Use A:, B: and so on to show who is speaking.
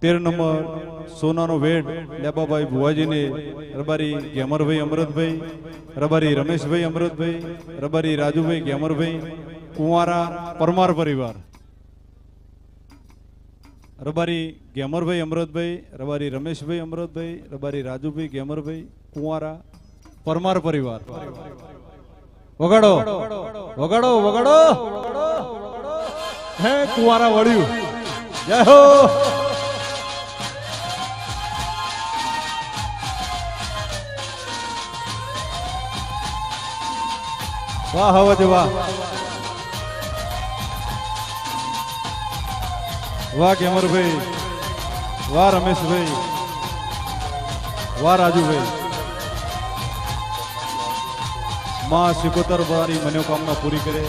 A: તેર નંબર સોનાનો વેડ લેબાભાઈ ભુવાજીને, રબારી ગેમરભાઈ અમૃતભાઈ રબારી રમેશભાઈ અમૃતભાઈ રબારી રાજુભાઈ ગેમરભાઈ, કુંવારા પરમાર પરિવાર. રબારી ગેમરભાઈ અમૃતભાઈ રબારી રમેશભાઈ અમૃતભાઈ રબારી રાજુભાઈ ગેમરભાઈ, કુંવારા પરમાર પરિવાર. વગાડો વગાડો વગાડો. હે કુંવારા વળ્યું. જય હો. વાહ હવજ વાહ. વાહ, કેમરભાઈ. વાહ, રમેશભાઈ. વાહ, રાજુભાઈ. માં સિકોતર બધાની મનોકામના પૂરી કરે.